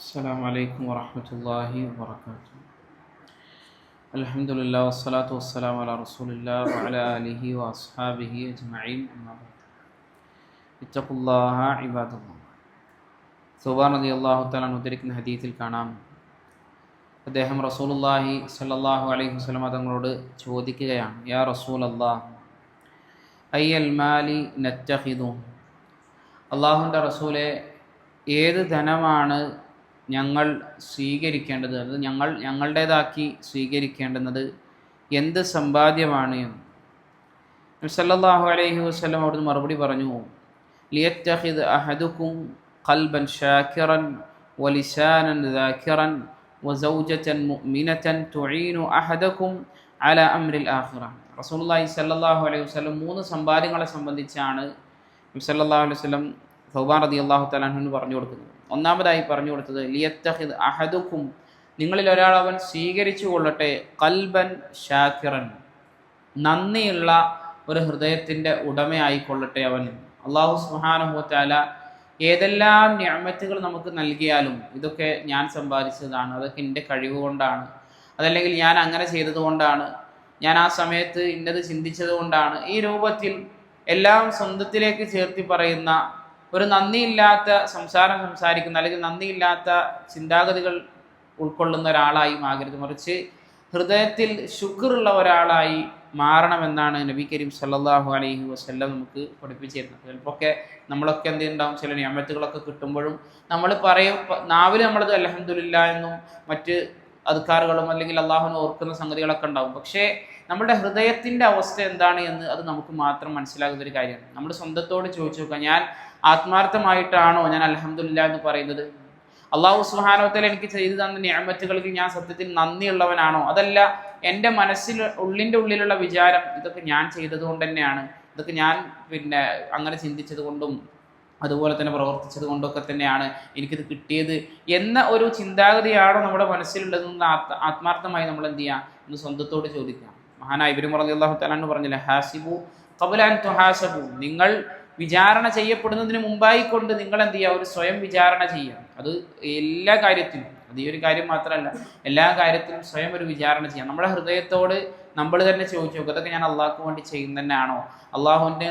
السلام عليكم ورحمة الله وبركاته الحمد لله والصلاة والسلام على رسول الله وعلى آله وأصحابه أجمعين أما بعد اتقوا الله عباد الله സുബാൻ റതി അള്ളാഹു താലാൻ ഉദ്ധരിക്കുന്ന ഹദീത്തിൽ കാണാം അദ്ദേഹം റസൂലുല്ലാഹി സല്ലല്ലാഹു അലൈഹി വസല്ലമ തങ്ങളോട് ചോദിക്കുകയാണ് യാ റസൂൽ അള്ളാഹ് അയ്യൽ മാലി നറ്റഹിദു അള്ളാഹുൻ്റെ റസൂലെ ഏത് ധനമാണ് ഞങ്ങൾ സ്വീകരിക്കേണ്ടത് അത് ഞങ്ങൾ ഞങ്ങളുടേതാക്കി സ്വീകരിക്കേണ്ടുന്നത് എന്ത് സമ്പാദ്യമാണ് സല്ലാഹു അലൈഹി വസ്ലം അവിടുന്ന് മറുപടി പറഞ്ഞു ലിയറ്റഹിദ് അഹദുക്കും ഖൽബൻ ഷാക്കിറൻ വലിസാനൻ ദാക്കിറൻ വസൗജൻ മിനറ്റൻ തുഴീനു അഹദക്കും അല അമ്രിൽ ആഹിറ റസൂല്ലാഹി സല്ലാഹു അലൈഹി വസ്ലം മൂന്ന് സമ്പാദ്യങ്ങളെ സംബന്ധിച്ചാണ് സല്ലാഹു അലൈഹി വസ്ലം സൗബാൻ റതി അള്ളാഹു തലാഹുവിന് പറഞ്ഞു കൊടുക്കുന്നത്. ഒന്നാമതായി പറഞ്ഞു കൊടുത്തത് ലിയത്തഹിദ് അഹദുക്കും നിങ്ങളിൽ ഒരാൾ അവൻ സ്വീകരിച്ചു കൊള്ളട്ടെ കൽബൻ ഷാക്കിറൻ നന്ദിയുള്ള ഒരു ഹൃദയത്തിന്റെ ഉടമയായിക്കൊള്ളട്ടെ അവൻ. അള്ളാഹു സുഹാനുഭവത്താല ഏതെല്ലാം ഞാമത്തുകൾ നമുക്ക് നൽകിയാലും ഇതൊക്കെ ഞാൻ സമ്പാദിച്ചതാണ് അതൊക്കെ എന്റെ കഴിവ് കൊണ്ടാണ്. അതല്ലെങ്കിൽ ഞാൻ അങ്ങനെ ചെയ്തതുകൊണ്ടാണ് ഞാൻ ആ സമയത്ത് ഇന്നത് ചിന്തിച്ചത് കൊണ്ടാണ്. ഈ രൂപത്തിൽ എല്ലാം സ്വന്തത്തിലേക്ക് ചേർത്തി പറയുന്ന ഒരു നന്ദിയില്ലാത്ത സംസാരം സംസാരിക്കുന്ന അല്ലെങ്കിൽ നന്ദിയില്ലാത്ത ചിന്താഗതികൾ ഉൾക്കൊള്ളുന്ന ഒരാളായി ആകരുത് മറിച്ച് ഹൃദയത്തിൽ ശുക്റുള്ള ഒരാളായി മാറണമെന്നാണ് നബി കരീം സല്ലാഹു അലൈഹി വസല്ലം നമുക്ക് പഠിപ്പിച്ചു തരുന്നത് ചിലപ്പോൾ നമ്മളൊക്കെ എന്ത് ഉണ്ടാവും ചില നിയമത്തുകളൊക്കെ കിട്ടുമ്പോഴും നമ്മൾ പറയും നാവിൽ നമ്മളത് അലഹമില്ല എന്നും മറ്റ് അധികാറുകളും അല്ലെങ്കിൽ അള്ളാഹുവിനെ ഓർക്കുന്ന സംഗതികളൊക്കെ ഉണ്ടാവും. പക്ഷേ നമ്മുടെ ഹൃദയത്തിന്റെ അവസ്ഥ എന്താണ് എന്ന് അത് നമുക്ക് മാത്രം മനസ്സിലാകുന്ന ഒരു കാര്യമാണ്. നമ്മൾ സ്വന്തത്തോട് ചോദിച്ചു നോക്കുക. ഞാൻ ആത്മാർത്ഥമായിട്ടാണോ ഞാൻ അലഹമില്ല എന്ന് പറയുന്നത്? അള്ളാഹു സുഹാനോത്തല എനിക്ക് ചെയ്തു തന്ന ഞാമറ്റുകൾക്ക് ഞാൻ സത്യത്തിൽ നന്ദിയുള്ളവനാണോ? അതല്ല എന്റെ മനസ്സിൽ ഉള്ളിന്റെ ഉള്ളിലുള്ള വിചാരം ഇതൊക്കെ ഞാൻ ചെയ്തത് കൊണ്ട് തന്നെയാണ്. ഇതൊക്കെ ഞാൻ പിന്നെ അങ്ങനെ ചിന്തിച്ചത് കൊണ്ടും അതുപോലെ തന്നെ പ്രവർത്തിച്ചത് കൊണ്ടൊക്കെ തന്നെയാണ് എനിക്കിത് കിട്ടിയത് എന്ന ഒരു ചിന്താഗതിയാണോ നമ്മുടെ മനസ്സിലുള്ളതെന്ന് ആത്മാർത്ഥമായി നമ്മൾ എന്ത് ചെയ്യാം ഒന്ന് സ്വന്തത്തോട് ചോദിക്കാം മഹാനായ ഇബിനും പറഞ്ഞു അള്ളാഹു തലാന്ന് പറഞ്ഞില്ല ഹാസിബു കബുലാൻ തുഹാസബു. നിങ്ങൾ വിചാരണ ചെയ്യപ്പെടുന്നതിന് മുമ്പായി കൊണ്ട് നിങ്ങൾ എന്ത് ചെയ്യുക ഒരു സ്വയം വിചാരണ ചെയ്യുക അത് എല്ലാ കാര്യത്തിലും. അത് ഈ ഒരു കാര്യം മാത്രമല്ല. എല്ലാ കാര്യത്തിലും സ്വയം ഒരു വിചാരണ ചെയ്യാം. നമ്മുടെ ഹൃദയത്തോട് നമ്മൾ തന്നെ ചോദിച്ചു നോക്കുക അതൊക്കെ ഞാൻ അള്ളാഹ്ക്ക് വേണ്ടി ചെയ്യുന്ന തന്നെയാണോ അള്ളാഹുവിന്റെ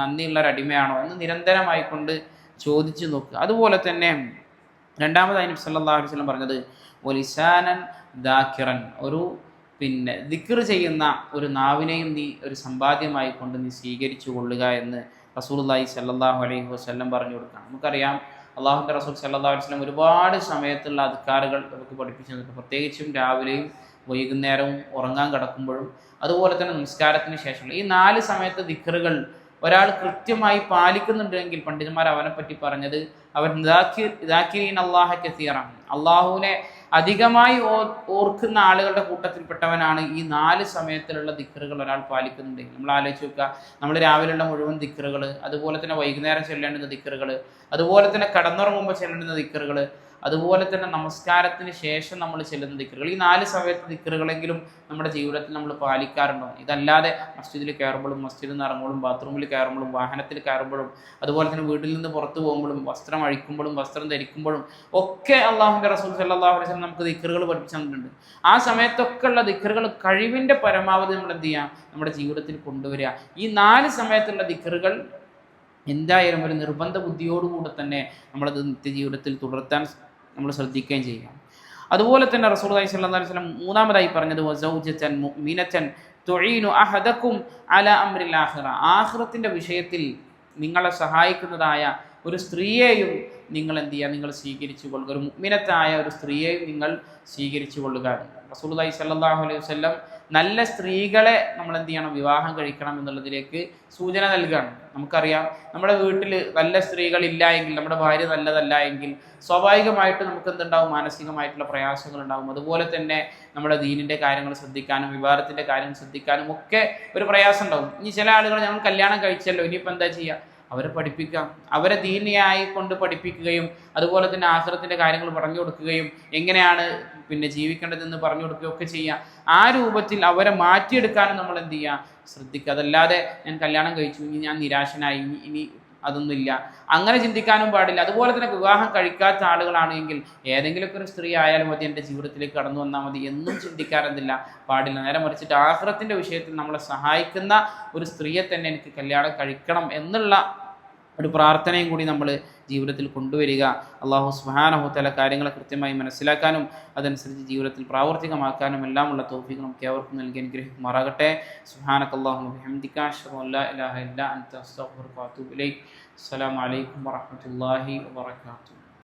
നന്ദിയുള്ള ഒരു അടിമയാണോ എന്ന് നിരന്തരമായി കൊണ്ട് ചോദിച്ചു നോക്കുക അതുപോലെ തന്നെ രണ്ടാമതായി നബി സല്ലല്ലാഹു അലൈഹി വസല്ലം പറഞ്ഞത് ഒലിസാനൻ ദാക്കിറൻ ഒരു പിന്നെ ദിക്കർ ചെയ്യുന്ന ഒരു നാവിനെയും നീ ഒരു സമ്പാദ്യമായി കൊണ്ട് നീ സ്വീകരിച്ചു കൊള്ളുക എന്ന് റസൂലുള്ളാഹി സല്ലാഹു അലൈഹി വസല്ലം പറഞ്ഞു കൊടുക്കണം നമുക്കറിയാം അള്ളാഹുന്റെ റസൂൽ സല്ലാ വസ്ലം ഒരുപാട് സമയത്തുള്ള അധികാരകൾ നമുക്ക് പഠിപ്പിച്ചു തന്നിട്ടുണ്ട്. പ്രത്യേകിച്ചും രാവിലെയും വൈകുന്നേരവും ഉറങ്ങാൻ കിടക്കുമ്പോഴും അതുപോലെ തന്നെ നമസ്കാരത്തിന് ശേഷമുള്ള ഈ നാല് സമയത്തെ ദിക്കറുകൾ ഒരാൾ കൃത്യമായി പാലിക്കുന്നുണ്ടെങ്കിൽ പണ്ഡിതന്മാർ അവനെപ്പറ്റി പറ്റി പറഞ്ഞത് അവൻ ദാക്കിരീൻ അള്ളാഹ കസീറാണ് അള്ളാഹുവിനെ അധികമായി ഓർക്കുന്ന ആളുകളുടെ കൂട്ടത്തിൽപ്പെട്ടവനാണ് ഈ നാല് സമയത്തിലുള്ള ദിക്കറുകൾ ഒരാൾ പാലിക്കുന്നുണ്ടെങ്കിൽ. നമ്മൾ ആലോചിച്ച് നോക്കുക. നമ്മൾ രാവിലെയുള്ള മുഴുവൻ ദിക്കറുകൾ അതുപോലെ തന്നെ വൈകുന്നേരം ചെല്ലേണ്ടുന്ന ദിക്കറുകൾ അതുപോലെ തന്നെ കടന്നുറങ്ങുമ്പോൾ ചെല്ലേണ്ടുന്ന ദിക്കറുകൾ അതുപോലെ തന്നെ നമസ്കാരത്തിന് ശേഷം നമ്മൾ ചെല്ലുന്ന ദിക്കറുകൾ. ഈ നാല് സമയത്ത് ദിക്കറുകളെങ്കിലും നമ്മുടെ ജീവിതത്തിൽ നമ്മൾ പാലിക്കാറുണ്ടോ? ഇതല്ലാതെ മസ്ജിദിൽ കയറുമ്പോഴും മസ്ജിദിൽ നിന്ന് ഇറങ്ങുമ്പോഴും ബാത്റൂമിൽ കയറുമ്പോഴും വാഹനത്തിൽ കയറുമ്പോഴും അതുപോലെ തന്നെ വീട്ടിൽ നിന്ന് പുറത്തു പോകുമ്പോഴും വസ്ത്രം അഴിക്കുമ്പോഴും വസ്ത്രം ധരിക്കുമ്പോഴും ഒക്കെ അള്ളാഹുന്റെ റസൂൽ സല്ലാഹു അലൈഹി വസല്ലം നമുക്ക് ദിക്കറുകൾ പഠിപ്പിച്ചു തന്നിട്ടുണ്ട്. ആ സമയത്തൊക്കെ ഉള്ള ദിക്കറുകൾ കഴിവിന്റെ പരമാവധി നമ്മൾ എന്ത് ചെയ്യുക? നമ്മുടെ ജീവിതത്തിൽ കൊണ്ടുവരിക. ഈ നാല് സമയത്തുള്ള ദിക്കറുകൾ എന്തായാലും ഒരു നിർബന്ധ ബുദ്ധിയോടുകൂടെ തന്നെ നമ്മളത് നിത്യജീവിതത്തിൽ തുടർത്താൻ നമ്മൾ ശ്രദ്ധിക്കുകയും ചെയ്യാം അതുപോലെ തന്നെ റസൂൽ സല്ലല്ലാഹു അലൈഹി വസല്ലം മൂന്നാമതായി പറഞ്ഞത് വസൗജൻ മുഅ്മിനത്തൻ തുഈനു അഹദക്കും അല അമ്രിൽ ആഹ്റ ആഹ്റത്തിന്റെ വിഷയത്തിൽ നിങ്ങളെ സഹായിക്കുന്നതായ ഒരു സ്ത്രീയെയും നിങ്ങൾ എന്ത് ചെയ്യുക നിങ്ങൾ സ്വീകരിച്ചു കൊള്ളുക. ഒരു മുഗ്മിനത്തായ ഒരു സ്ത്രീയെയും നിങ്ങൾ സ്വീകരിച്ചു കൊള്ളുക. റസൂലുള്ളാഹി സല്ലാഹു അലൈഹി വസല്ലം നല്ല സ്ത്രീകളെ നമ്മൾ എന്ത് ചെയ്യണം? വിവാഹം കഴിക്കണം എന്നുള്ളതിലേക്ക് സൂചന നൽകുകയാണ് നമുക്കറിയാം നമ്മുടെ വീട്ടിൽ നല്ല സ്ത്രീകൾ ഇല്ല എങ്കിൽ നമ്മുടെ ഭാര്യ നല്ലതല്ല എങ്കിൽ സ്വാഭാവികമായിട്ട് നമുക്ക് എന്തുണ്ടാവും? മാനസികമായിട്ടുള്ള പ്രയാസങ്ങൾ ഉണ്ടാവും. അതുപോലെ തന്നെ നമ്മുടെ ദീനിന്റെ കാര്യങ്ങൾ ശ്രദ്ധിക്കാനും വിവാഹത്തിന്റെ കാര്യങ്ങൾ ശ്രദ്ധിക്കാനും ഒക്കെ ഒരു പ്രയാസം ഉണ്ടാവും. ഇനി ചില ആളുകൾ ഞങ്ങൾ കല്യാണം കഴിച്ചല്ലോ ഇനിയിപ്പോൾ എന്താ ചെയ്യുക അവരെ പഠിപ്പിക്കാം. അവരെ ദീനിയായി കൊണ്ട് പഠിപ്പിക്കുകയും അതുപോലെ തന്നെ ആശ്രത്തിന്റെ കാര്യങ്ങൾ പറഞ്ഞു കൊടുക്കുകയും എങ്ങനെയാണ് പിന്നെ ജീവിക്കേണ്ടതെന്ന് പറഞ്ഞു കൊടുക്കുകയും ഒക്കെ ചെയ്യുക ആ രൂപത്തിൽ അവരെ മാറ്റിയെടുക്കാനും നമ്മൾ എന്ത് ചെയ്യുക ശ്രദ്ധിക്കുക. അതല്ലാതെ ഞാൻ കല്യാണം കഴിച്ചു ഇനി ഞാൻ നിരാശനായി ഇനി ഇനി അതൊന്നുമില്ല. അങ്ങനെ ചിന്തിക്കാനും പാടില്ല. അതുപോലെ തന്നെ വിവാഹം കഴിക്കാത്ത ആളുകളാണെങ്കിൽ ഏതെങ്കിലുമൊക്കെ ഒരു സ്ത്രീ ആയാലും മതി എന്റെ ജീവിതത്തിലേക്ക് കടന്നു വന്നാൽ മതി. എന്നും ചിന്തിക്കാറെന്നില്ല പാടില്ല. നേരെ മറിച്ചിട്ട് ആഹ്റത്തിന്റെ വിഷയത്തിൽ നമ്മളെ സഹായിക്കുന്ന ഒരു സ്ത്രീയെ തന്നെ എനിക്ക് കല്യാണം കഴിക്കണം എന്നുള്ള ഒരു പ്രാർത്ഥനയും കൂടി നമ്മൾ ജീവിതത്തിൽ കൊണ്ടുവരിക. അള്ളാഹു സുഹാനഹുത്തല കാര്യങ്ങളെ കൃത്യമായി മനസ്സിലാക്കാനും അതനുസരിച്ച് ജീവിതത്തിൽ പ്രാവർത്തികമാക്കാനും എല്ലാമുള്ള തോഫികൾ നമുക്ക് ഏവർക്കും നൽകി അനുഗ്രഹിക്കുമാറാകട്ടെ. സുബാനക്ക് അസ്സലാമലൈക്കും വറഹമത്തല്ലാഹി വാബർക്കാത്തു